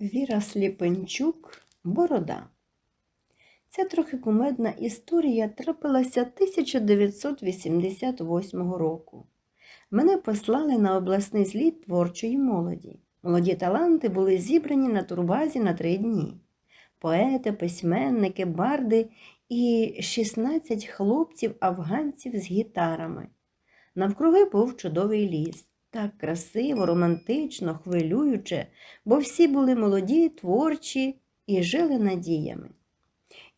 Віра Сліпенчук Борода. Ця трохи кумедна історія трапилася 1988 року. Мене послали на обласний зліт творчої молоді. Молоді таланти були зібрані на турбазі на три дні. Поети, письменники, барди і 16 хлопців-афганців з гітарами. Навкруги був чудовий ліс. Так красиво, романтично, хвилююче, бо всі були молоді, творчі і жили надіями.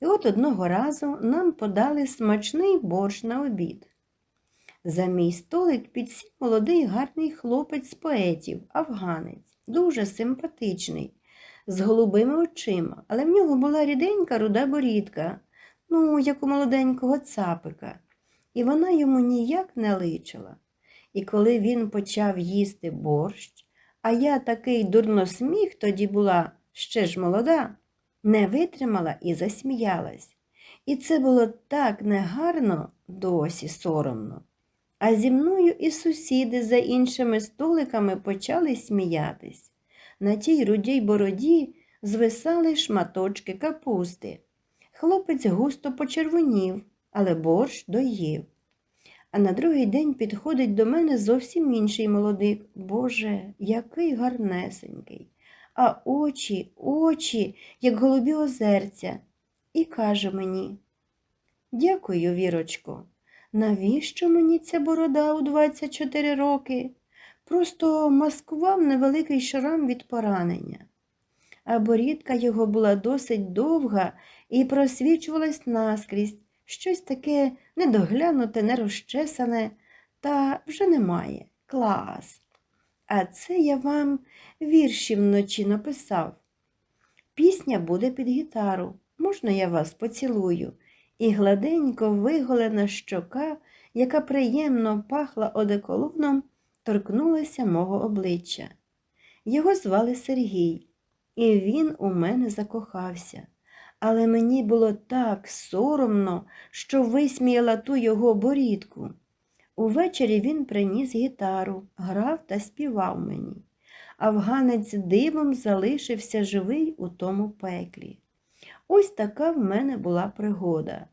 І от одного разу нам подали смачний борщ на обід. За мій столик підсів молодий гарний хлопець з поетів, афганець, дуже симпатичний, з голубими очима, але в нього була ріденька руда борідка, ну, як у молоденького цапика, і вона йому ніяк не личила. І коли він почав їсти борщ, а я такий дурносміх тоді була ще ж молода, не витримала і засміялась. І це було так негарно, досі соромно. А зі мною і сусіди за іншими столиками почали сміятись. На тій рудій бороді звисали шматочки капусти. Хлопець густо почервонів, але борщ доїв. А на другий день підходить до мене зовсім інший молодик. Боже, який гарнесенький. А очі, очі, як голубі озерця, і каже мені: Дякую, Вірочко, навіщо мені ця борода у 24 роки? Просто маскував невеликий шрам від поранення. А борідка його була досить довга і просвічувалась наскрізь, щось таке недоглянуте, нерозчесане, та вже немає. Клас. А це я вам вірші вночі написав. Пісня буде під гітару. Можна я вас поцілую? І гладенько виголена щока, яка приємно пахла одеколоном, торкнулася мого обличчя. Його звали Сергій, і він у мене закохався. Але мені було так соромно, що висміяла ту його борідку. Увечері він приніс гітару, грав та співав мені. Афганець дивом залишився живий у тому пеклі. Ось така в мене була пригода.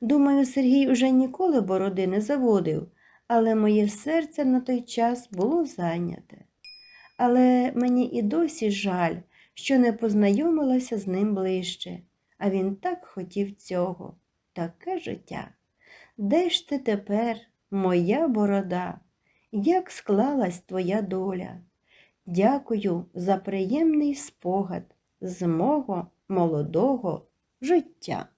Думаю, Сергій уже ніколи бороди не заводив, але моє серце на той час було зайняте. Але мені і досі жаль, що не познайомилася з ним ближче, а він так хотів цього, таке життя. Де ж ти тепер, моя борода, як склалась твоя доля? Дякую за приємний спогад з мого молодого життя.